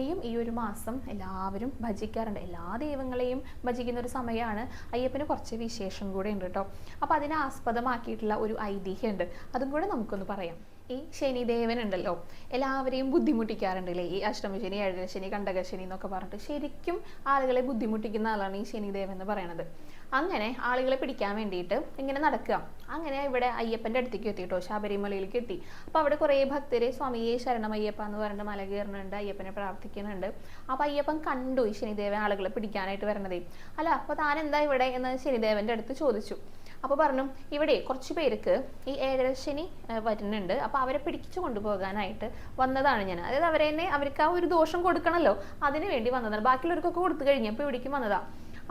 അയ്യപ്പനെയും ഈ ഒരു മാസം എല്ലാവരും ഭജിക്കാറുണ്ട്. എല്ലാ ദൈവങ്ങളെയും ഭജിക്കുന്ന ഒരു സമയമാണ്. അയ്യപ്പന് കുറച്ച് വിശേഷം കൂടെ ഉണ്ട് കേട്ടോ അപ്പോൾ അതിനെ ആസ്പദമാക്കിയിട്ടുള്ള ഒരു ഐതിഹ്യമുണ്ട്. അതും കൂടെ നമുക്കൊന്ന് പറയാം. ഈ ശനിദേവൻ ഉണ്ടല്ലോ. എല്ലാവരെയും ബുദ്ധിമുട്ടിക്കാറുണ്ടല്ലേ ഈ അഷ്ടമശനി ഏഴരശനി കണ്ടകശനി എന്നൊക്കെ പറഞ്ഞിട്ട് ശരിക്കും ആളുകളെ ബുദ്ധിമുട്ടിക്കുന്ന ആളാണ് ഈ ശനിദേവൻ എന്ന് പറയണത്. അങ്ങനെ ആളുകളെ പിടിക്കാൻ വേണ്ടിയിട്ട് ഇങ്ങനെ നടക്കുക. അങ്ങനെ ഇവിടെ അയ്യപ്പന്റെ അടുത്തേക്ക് എത്തി കേട്ടോ. ശബരിമലയിലേക്ക് എത്തി അപ്പോൾ അവിടെ കുറേ ഭക്തർ സ്വാമിയെ ശരണം അയ്യപ്പ എന്ന് പറഞ്ഞിട്ട് മല കയറുന്നുണ്ട് അയ്യപ്പനെ പ്രാർത്ഥിക്കുന്നുണ്ട്. അപ്പോൾ അയ്യപ്പൻ കണ്ടു ഈ ശനിദേവൻ ആളുകളെ പിടിക്കാനായിട്ട് വരണതേ. അല്ല അപ്പോൾ താൻ എന്താ ഇവിടെ എന്ന് ശനിദേവന്റെ അടുത്ത് ചോദിച്ചു. അപ്പോൾ പറഞ്ഞു ഇവിടെ കുറച്ച് പേർക്ക് ഈ ഏഴരശനി വരുന്നുണ്ട്. അപ്പോൾ അവരെ പിടിച്ചു കൊണ്ടുപോകാനായിട്ട് വന്നതാണ് ഞാൻ. അതായത് അവരെ തന്നെ അവർക്ക് ആ ഒരു ദോഷം കൊടുക്കണമല്ലോ അതിനു വേണ്ടി വന്നതാണ്. ബാക്കിയുള്ളവർക്കൊക്കെ കൊടുത്തു കഴിഞ്ഞപ്പോൾ ഇവിടേക്ക് വന്നതാ.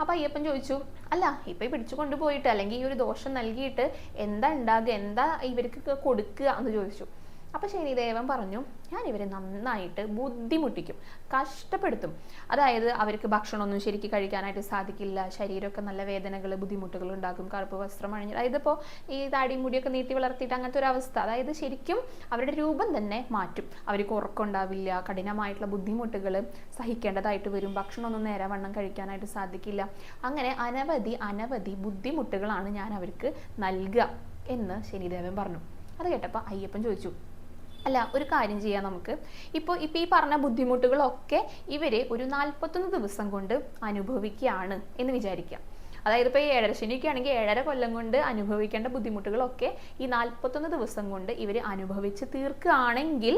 അപ്പോൾ അയ്യപ്പൻ ചോദിച്ചു അല്ല ഇപ്പം പിടിച്ചു കൊണ്ടുപോയിട്ട് അല്ലെങ്കിൽ ഈ ഒരു ദോഷം നൽകിയിട്ട് എന്താ ഉണ്ടാകുക എന്താ ഇവർക്ക് കൊടുക്കുക? എന്ന് ചോദിച്ചു. അപ്പോൾ ശനിദേവൻ പറഞ്ഞു ഞാൻ ഇവരെ നന്നായിട്ട് ബുദ്ധിമുട്ടിക്കും കഷ്ടപ്പെടുത്തും. അതായത് അവർക്ക് ഭക്ഷണമൊന്നും ശരിക്ക് കഴിക്കാനായിട്ട് സാധിക്കില്ല ശരീരമൊക്കെ നല്ല വേദനകൾ ബുദ്ധിമുട്ടുകൾ ഉണ്ടാക്കും കറുപ്പ് വസ്ത്രം അണിഞ്ഞ്. അതായത് ഇപ്പോൾ ഈ താടിയും മുടിയൊക്കെ നീട്ടി വളർത്തിയിട്ട് അങ്ങനത്തെ ഒരു അവസ്ഥ. അതായത് ശരിക്കും അവരുടെ രൂപം തന്നെ മാറ്റും. അവർക്ക് ഉറക്കമുണ്ടാവില്ല കഠിനമായിട്ടുള്ള ബുദ്ധിമുട്ടുകൾ സഹിക്കേണ്ടതായിട്ട് വരും. ഭക്ഷണമൊന്നും നേരെ വണ്ണം കഴിക്കാനായിട്ട് സാധിക്കില്ല. അങ്ങനെ അനവധി അനവധി ബുദ്ധിമുട്ടുകളാണ് ഞാൻ അവർക്ക് നൽകുക എന്ന് ശനിദേവൻ പറഞ്ഞു. അത് കേട്ടപ്പോൾ അയ്യപ്പൻ ചോദിച്ചു അല്ല ഒരു കാര്യം ചെയ്യാം നമുക്ക്. ഇപ്പോൾ ഇപ്പോൾ ഈ പറഞ്ഞ ബുദ്ധിമുട്ടുകളൊക്കെ ഇവരെ ഒരു നാൽപ്പത്തൊന്ന് ദിവസം കൊണ്ട് അനുഭവിക്കുകയാണ് എന്ന് വിചാരിക്കാം. അതായത് ഇപ്പോൾ ഈ ഏഴര ശനിയൊക്കെ ആണെങ്കിൽ ഏഴര കൊല്ലം കൊണ്ട് അനുഭവിക്കേണ്ട ബുദ്ധിമുട്ടുകളൊക്കെ ഈ നാൽപ്പത്തൊന്ന് ദിവസം കൊണ്ട് ഇവർ അനുഭവിച്ച് തീർക്കുകയാണെങ്കിൽ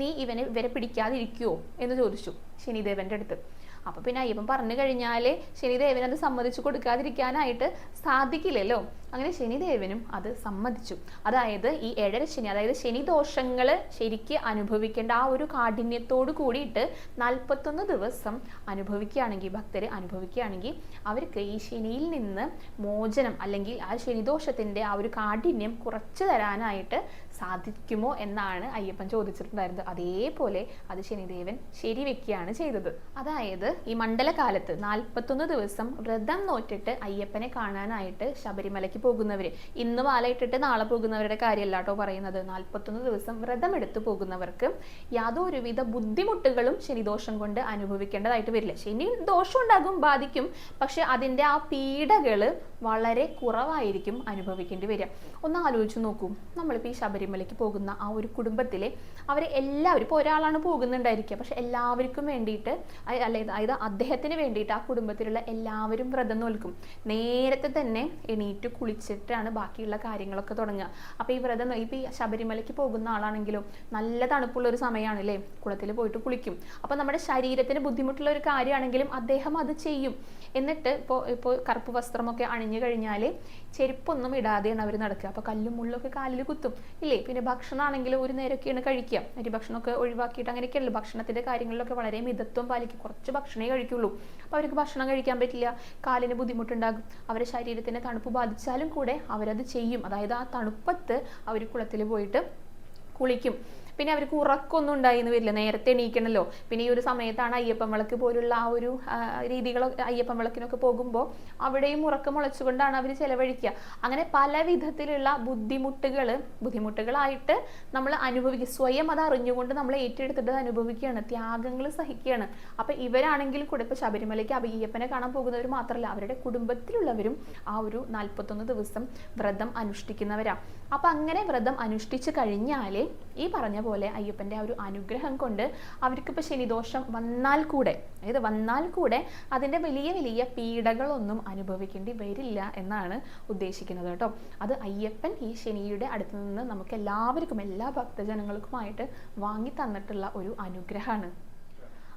നീ ഇവനെ ഇവരെ പിടിക്കാതിരിക്കുമോ എന്ന് ചോദിച്ചു ശനിദേവന്റെ അടുത്ത്. അപ്പോൾ പിന്നെ അയ്യപ്പൻ പറഞ്ഞു കഴിഞ്ഞാൽ ശനിദേവൻ അത് സമ്മതിച്ചു കൊടുക്കാതിരിക്കാനായിട്ട് സാധിക്കില്ലല്ലോ. അങ്ങനെ ശനിദേവനും അത് സമ്മതിച്ചു. അതായത് ഈ ഏഴര ശനി അതായത് ശനി ദോഷങ്ങൾ ശരിക്ക് അനുഭവിക്കേണ്ട ആ ഒരു കാഠിന്യത്തോട് കൂടിയിട്ട് നാൽപ്പത്തൊന്ന് ദിവസം അനുഭവിക്കുകയാണെങ്കിൽ ഭക്തർ അനുഭവിക്കുകയാണെങ്കിൽ അവർക്ക് ഈ ശനിയിൽ നിന്ന് മോചനം അല്ലെങ്കിൽ ആ ശനിദോഷത്തിന്റെ ആ ഒരു കാഠിന്യം കുറച്ച് തരാനായിട്ട് സാധിക്കുമോ എന്നാണ് അയ്യപ്പൻ ചോദിച്ചിട്ടുണ്ടായിരുന്നത്. അതേപോലെ അത് ശനിദേവൻ ശരിവെക്കുകയാണ് ചെയ്തത്. അതായത് ഈ മണ്ഡലകാലത്ത് നാൽപ്പത്തൊന്ന് ദിവസം വ്രതം നോറ്റിട്ട് അയ്യപ്പനെ കാണാനായിട്ട് ശബരിമലയ്ക്ക് പോകുന്നവർ ഇന്ന് മാലയിട്ടിട്ട് നാളെ പോകുന്നവരുടെ കാര്യമല്ല കേട്ടോ പറയുന്നത്. നാൽപ്പത്തൊന്ന് ദിവസം വ്രതം എടുത്തു പോകുന്നവർക്ക് യാതൊരുവിധ ബുദ്ധിമുട്ടുകളും ശനിദോഷം കൊണ്ട് അനുഭവിക്കേണ്ടതായിട്ട് വരില്ല. ശനി ദോഷം ഉണ്ടാകും ബാധിക്കും. പക്ഷെ അതിന്റെ ആ പീഡകൾ വളരെ കുറവായിരിക്കും അനുഭവിക്കേണ്ടി വരിക. ഒന്ന് ആലോചിച്ച് നോക്കൂ. നമ്മളിപ്പോൾ ഈ ശബരിമലയ്ക്ക് പോകുന്ന ആ ഒരു കുടുംബത്തിലെ അവരെ എല്ലാവരും ഇപ്പോൾ ഒരാളാണ് പോകുന്നുണ്ടായിരിക്കുക. പക്ഷെ എല്ലാവർക്കും വേണ്ടിയിട്ട് അല്ലെ അതായത് അദ്ദേഹത്തിന് വേണ്ടിയിട്ട് ആ കുടുംബത്തിലുള്ള എല്ലാവരും വ്രതം നോൽക്കും. നേരത്തെ തന്നെ എണീറ്റ് കുളിച്ചിട്ടാണ് ബാക്കിയുള്ള കാര്യങ്ങളൊക്കെ തുടങ്ങുക. അപ്പോൾ ഈ വ്രതം ഇപ്പോൾ ഈ ശബരിമലയ്ക്ക് പോകുന്ന ആളാണെങ്കിലും നല്ല തണുപ്പുള്ള ഒരു സമയമാണ് അല്ലേ കുളത്തിൽ പോയിട്ട് കുളിക്കും. അപ്പോൾ നമ്മുടെ ശരീരത്തിന് ബുദ്ധിമുട്ടുള്ള ഒരു കാര്യമാണെങ്കിലും അദ്ദേഹം അത് ചെയ്യും. എന്നിട്ട് ഇപ്പോൾ ഇപ്പോൾ കറുപ്പ് വസ്ത്രമൊക്കെ അണിഞ്ഞു കഴിഞ്ഞാൽ ചെരുപ്പൊന്നും ഇടാതെയാണ് അവർ നടക്കുക. അപ്പോൾ കല്ലും മുള്ളൊക്കെ കാലിൽ കുത്തും. ഇല്ലേ? പിന്നെ ഭക്ഷണമാണെങ്കിലും ഒരു നേരമൊക്കെയാണ് കഴിക്കുക. അരി ഭക്ഷണമൊക്കെ ഒഴിവാക്കിയിട്ട് അങ്ങനെയൊക്കെയല്ലോ? ഭക്ഷണത്തിന്റെ കാര്യങ്ങളിലൊക്കെ വളരെ മിതത്വം പാലിക്കും കുറച്ച് ഭക്ഷണമേ കഴിക്കുള്ളൂ. അപ്പോൾ അവർക്ക് ഭക്ഷണം കഴിക്കാൻ പറ്റില്ല. കാലിന് ബുദ്ധിമുട്ടുണ്ടാകും. അവരെ ശരീരത്തിന് തണുപ്പ് ബാധിച്ചാലും കൂടെ അവരത് ചെയ്യും. അതായത് ആ തണുപ്പത്ത് അവർ കുളത്തിൽ പോയിട്ട് കുളിക്കും. പിന്നെ അവർക്ക് ഉറക്കമൊന്നും ഉണ്ടായിന്ന് വരില്ല. നേരത്തെ എണീക്കണല്ലോ. പിന്നെ ഈ ഒരു സമയത്താണ് അയ്യപ്പൻ വിളക്ക് പോലുള്ള ആ ഒരു രീതികൾ അയ്യപ്പൻ വിളക്കിനൊക്കെ പോകുമ്പോൾ അവിടെയും ഉറക്കം മുളച്ചുകൊണ്ടാണ് അവർ ചെലവഴിക്കുക അങ്ങനെ പല വിധത്തിലുള്ള ബുദ്ധിമുട്ടുകൾ ബുദ്ധിമുട്ടുകളായിട്ട് നമ്മൾ അനുഭവിക്കുക സ്വയം അത് അറിഞ്ഞുകൊണ്ട് നമ്മൾ ഏറ്റെടുത്തിട്ട് അനുഭവിക്കുകയാണ് ത്യാഗങ്ങൾ സഹിക്കുകയാണ് അപ്പം ഇവരാണെങ്കിൽ കൂടെ ഇപ്പോൾ ശബരിമലയ്ക്ക് അയ്യപ്പനെ കാണാൻ പോകുന്നവർ മാത്രമല്ല അവരുടെ കുടുംബത്തിലുള്ളവരും ആ ഒരു നാൽപ്പത്തൊന്ന് ദിവസം വ്രതം അനുഷ്ഠിക്കുന്നവരാ. അപ്പം അങ്ങനെ വ്രതം അനുഷ്ഠിച്ച് കഴിഞ്ഞാൽ ഈ പറഞ്ഞ പോലെ അയ്യപ്പന്റെ ആ ഒരു അനുഗ്രഹം കൊണ്ട് അവർക്കിപ്പോൾ ശനിദോഷം വന്നാൽ കൂടെ അതായത് വന്നാൽ കൂടെ അതിന്റെ വലിയ വലിയ പീഡകളൊന്നും അനുഭവിക്കേണ്ടി വരില്ല എന്നാണ് ഉദ്ദേശിക്കുന്നത് കേട്ടോ. അത് അയ്യപ്പൻ ഈ ശനിയുടെ അടുത്ത് നിന്ന് നമുക്ക് എല്ലാവർക്കും എല്ലാ ഭക്തജനങ്ങൾക്കുമായിട്ട് വാങ്ങി തന്നിട്ടുള്ള ഒരു അനുഗ്രഹമാണ്.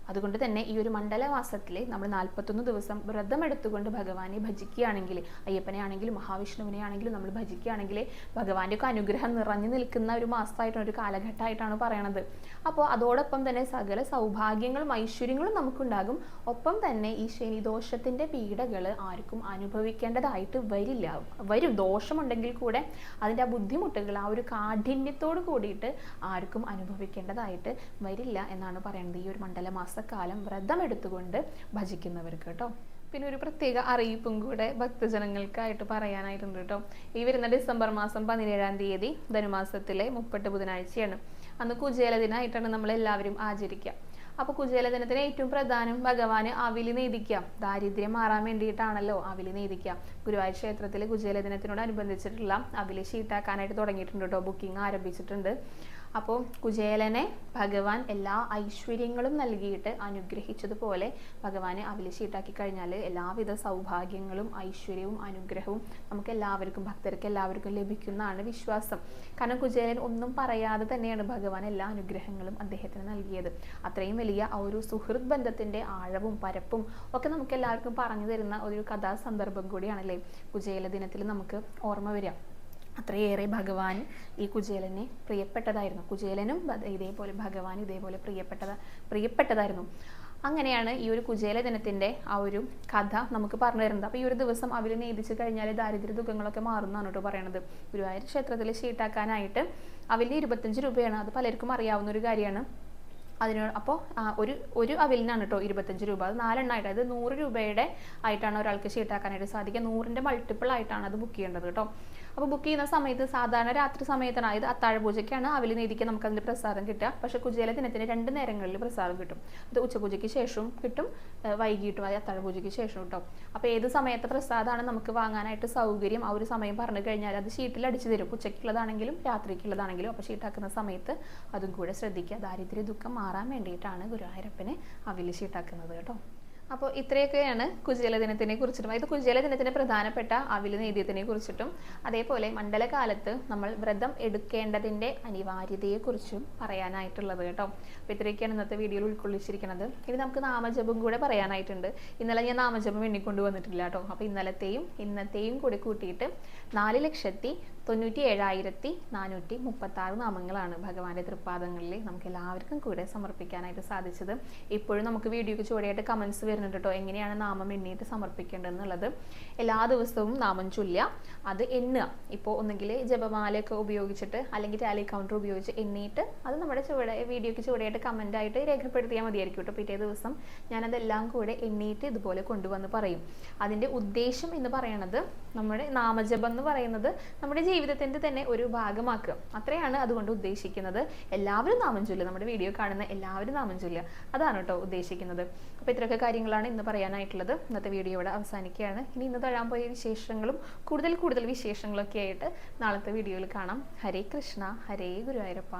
അതുകൊണ്ട് തന്നെ ഈ ഒരു മണ്ഡലമാസത്തിൽ നമ്മൾ നാൽപ്പത്തൊന്ന് ദിവസം വ്രതം എടുത്തുകൊണ്ട് ഭഗവാനെ ഭജിക്കുകയാണെങ്കിൽ അയ്യപ്പനെ ആണെങ്കിലും മഹാവിഷ്ണുവിനെ ആണെങ്കിലും നമ്മൾ ഭജിക്കുകയാണെങ്കിൽ ഭഗവാന്റെ ഒക്കെ അനുഗ്രഹം നിറഞ്ഞു നിൽക്കുന്ന ഒരു മാസമായിട്ടാണ് ഒരു കാലഘട്ടമായിട്ടാണ് പറയണത്. അപ്പോൾ അതോടൊപ്പം തന്നെ സകല സൗഭാഗ്യങ്ങളും ഐശ്വര്യങ്ങളും നമുക്കുണ്ടാകും. ഒപ്പം തന്നെ ഈ ശനിദോഷത്തിന്റെ പീഡകൾ ആർക്കും അനുഭവിക്കേണ്ടതായിട്ട് വരില്ല. വരും. ദോഷമുണ്ടെങ്കിൽ കൂടെ അതിന്റെ ആ ബുദ്ധിമുട്ടുകൾ ആ ഒരു കാഠിന്യത്തോട് കൂടിയിട്ട് ആർക്കും അനുഭവിക്കേണ്ടതായിട്ട് വരില്ല എന്നാണ് പറയുന്നത് ഈ ഒരു മണ്ഡല മാസക്കാലം വ്രതമെടുത്തുകൊണ്ട് ഭജിക്കുന്നവർക്ക് കേട്ടോ. പിന്നെ ഒരു പ്രത്യേക അറിയിപ്പും കൂടെ ഭക്തജനങ്ങൾക്കായിട്ട് പറയാനായിട്ടുണ്ട് കേട്ടോ. ഈ വരുന്ന ഡിസംബർ മാസം പതിനേഴാം തീയതി ധനുമാസത്തിലെ മുപ്പട്ട് ബുധനാഴ്ചയാണ്. അന്ന് കുചേല ദിനമായിട്ടാണ് നമ്മൾ എല്ലാവരും ആചരിക്കുക. അപ്പൊ കുചേല ദിനത്തിന് ഏറ്റവും പ്രധാനം ഭഗവാന് അവിലി നീതിക്കാം ദാരിദ്ര്യം മാറാൻ വേണ്ടിയിട്ടാണല്ലോ അവിലി നീതിക്കാം ഗുരുവായൂർ ക്ഷേത്രത്തിൽ കുചേല ദിനത്തിനോടനുബന്ധിച്ചിട്ടുള്ള അവിലി ഷീട്ടാക്കാനായിട്ട് തുടങ്ങിയിട്ടുണ്ട് കേട്ടോ. ബുക്കിംഗ് ആരംഭിച്ചിട്ടുണ്ട്. അപ്പോൾ കുചേലനെ ഭഗവാൻ എല്ലാ ഐശ്വര്യങ്ങളും നൽകിയിട്ട് അനുഗ്രഹിച്ചതുപോലെ ഭഗവാനെ അവിലി ഷീട്ടാക്കി കഴിഞ്ഞാൽ എല്ലാവിധ സൗഭാഗ്യങ്ങളും ഐശ്വര്യവും അനുഗ്രഹവും നമുക്ക് എല്ലാവർക്കും ഭക്തർക്ക് എല്ലാവർക്കും ലഭിക്കുന്നതാണ് വിശ്വാസം. കാരണം കുചേലൻ ഒന്നും പറയാതെ തന്നെയാണ് ഭഗവാൻ എല്ലാ അനുഗ്രഹങ്ങളും അദ്ദേഹത്തിന് നൽകിയത്. അത്രയും വലിയ ആ ഒരു സുഹൃത് ബന്ധത്തിന്റെ ആഴവും പരപ്പും ഒക്കെ നമുക്ക് എല്ലാവർക്കും പറഞ്ഞു തരുന്ന ഒരു കഥാസന്ദർഭം കൂടിയാണല്ലേ കുചേല ദിനത്തിൽ നമുക്ക് ഓർമ്മ വരിക. അത്രയേറെ ഭഗവാൻ ഈ കുചേലനെ പ്രിയപ്പെട്ടതായിരുന്നു. കുചേലനും ഇതേപോലെ ഭഗവാൻ ഇതേപോലെ പ്രിയപ്പെട്ടത് പ്രിയപ്പെട്ടതായിരുന്നു. അങ്ങനെയാണ് ഈ ഒരു കുചേല ദിനത്തിന്റെ ആ ഒരു കഥ നമുക്ക് പറഞ്ഞു തരുന്നത്. അപ്പോൾ ഈ ഒരു ദിവസം അവർ നീതിച്ച് കഴിഞ്ഞാൽ ദാരിദ്ര്യ ദുഃഖങ്ങളൊക്കെ മാറുന്നതാണ് കേട്ടോ പറയണത്. ഗുരുവായൂർ ക്ഷേത്രത്തിൽ ഷീട്ടാക്കാനായിട്ട് അവലിന് ഇരുപത്തഞ്ച് രൂപയാണ്. അത് പലർക്കും അറിയാവുന്ന ഒരു കാര്യമാണ് അതിനോട് അപ്പോൾ ഒരു ഒരു അവിലിനാണ് കേട്ടോ ഇരുപത്തഞ്ച് രൂപ. അത് നാലെണ്ണമായിട്ട് അതായത് നൂറ് രൂപയുടെ ആയിട്ടാണ് ഒരാൾക്ക് ഷീട്ടാക്കാനായിട്ട് സാധിക്കുക. നൂറിന്റെ മൾട്ടിപ്പിൾ ആയിട്ടാണ് അത് ബുക്ക് ചെയ്യേണ്ടത് കേട്ടോ അപ്പോൾ ബുക്ക് ചെയ്യുന്ന സമയത്ത് സാധാരണ രാത്രി സമയത്താണ് അതായത് അത്താഴ പൂജയ്ക്കാണ് അവിലി നീതിക്ക് നമുക്ക് അതിന്റെ പ്രസാദം കിട്ടുക. പക്ഷേ കുജേല ദിനത്തിന് രണ്ട് നേരങ്ങളിൽ പ്രസാദം കിട്ടും. അത് ഉച്ചപൂജയ്ക്ക് ശേഷവും കിട്ടും വൈകിട്ടും അതായത് അത്താഴ പൂജയ്ക്ക് ശേഷം കിട്ടും അപ്പോൾ ഏത് സമയത്തെ പ്രസാദമാണ് നമുക്ക് വാങ്ങാനായിട്ട് സൗകര്യം? ആ ഒരു സമയം പറഞ്ഞു കഴിഞ്ഞാൽ അത് ഷീറ്റിൽ അടിച്ചു തരും. ഉച്ചയ്ക്കുള്ളതാണെങ്കിലും രാത്രിക്കുള്ളതാണെങ്കിലും. അപ്പോൾ ഷീട്ടാക്കുന്ന സമയത്ത് അതും കൂടെ ശ്രദ്ധിക്കുക. ദാരിദ്ര്യ ദുഃഖം മാറാൻ വേണ്ടിയിട്ടാണ് ഗുരുവായൂരപ്പനെ അവിലി ഷീട്ടാക്കുന്നത് കേട്ടോ. അപ്പോൾ ഇത്രയൊക്കെയാണ് കുചേല ദിനത്തിനെ കുറിച്ചിട്ടും അതായത് കുചേല ദിനത്തിന് പ്രധാനപ്പെട്ട അവിൽ നേദ്യത്തിനെ കുറിച്ചിട്ടും അതേപോലെ മണ്ഡലകാലത്ത് നമ്മൾ വ്രതം എടുക്കേണ്ടതിന്റെ അനിവാര്യതയെക്കുറിച്ചും പറയാനായിട്ടുള്ളത് കേട്ടോ. അപ്പോൾ ഇത്രയൊക്കെയാണ് ഇന്നത്തെ വീഡിയോയിൽ ഉൾക്കൊള്ളിച്ചിരിക്കുന്നത്. ഇനി നമുക്ക് നാമജപം കൂടെ പറയാനായിട്ടുണ്ട്. ഇന്നലെ ഞാൻ നാമജപം എണ്ണിക്കൊണ്ട് വന്നിട്ടില്ല കേട്ടോ. അപ്പോൾ ഇന്നലത്തെയും ഇന്നത്തെയും കൂടി കൂട്ടിയിട്ട് നാല് ലക്ഷത്തി തൊണ്ണൂറ്റി ഏഴായിരത്തി നാനൂറ്റി മുപ്പത്തി ആറ് നാമങ്ങളാണ് ഭഗവാന്റെ തൃപ്പാദങ്ങളിൽ നമുക്ക് എല്ലാവർക്കും കൂടെ സമർപ്പിക്കാനായിട്ട് സാധിച്ചത്. ഇപ്പോഴും നമുക്ക് വീഡിയോക്ക് ചുവടെയായിട്ട് കമൻസ് വരുന്നുണ്ട് കേട്ടോ എങ്ങനെയാണ് നാമം എണ്ണിയിട്ട് സമർപ്പിക്കേണ്ടതെന്നുള്ളത്. എല്ലാ ദിവസവും നാമം ചൊല്ലുക. അത് എണ്ണുക. ഇപ്പോൾ ഒന്നുകിൽ ജപമാലയൊക്കെ ഉപയോഗിച്ചിട്ട് അല്ലെങ്കിൽ ടാലി കൗണ്ടർ ഉപയോഗിച്ച് എണ്ണിയിട്ട് അത് നമ്മുടെ ചുവടെ വീഡിയോക്ക് ചുവടെയായിട്ട് കമന്റ് ആയിട്ട് രേഖപ്പെടുത്തിയാൽ മതിയായിരിക്കും കേട്ടോ പിറ്റേ ദിവസം ഞാനതെല്ലാം കൂടെ എണ്ണിയിട്ട് ഇതുപോലെ കൊണ്ടുവന്ന് പറയും. അതിന്റെ ഉദ്ദേശം എന്ന് പറയണത് നമ്മുടെ നാമജപം എന്ന് പറയുന്നത് നമ്മുടെ ജീവിതത്തിന്റെ തന്നെ ഒരു ഭാഗമാക്കുക. അത്രയാണ് അതുകൊണ്ട് ഉദ്ദേശിക്കുന്നത്. എല്ലാവരും നാമം ചൊല്ലുക. നമ്മുടെ വീഡിയോ കാണുന്ന എല്ലാവരും നാമം ചൊല്ലുക. അതാണ് കേട്ടോ ഉദ്ദേശിക്കുന്നത്. അപ്പോൾ ഇത്രയൊക്കെ കാര്യങ്ങളാണ് ഇന്ന് പറയാനായിട്ടുള്ളത്. ഇന്നത്തെ വീഡിയോ ഇവിടെ അവസാനിക്കുകയാണ്. ഇനി ഇന്ന് തൊഴാൻ പോയ വിശേഷങ്ങളും കൂടുതൽ കൂടുതൽ വിശേഷങ്ങളൊക്കെ ആയിട്ട് നാളത്തെ വീഡിയോയിൽ കാണാം. ഹരേ കൃഷ്ണ ഹരേ ഗുരുവായൂരപ്പ.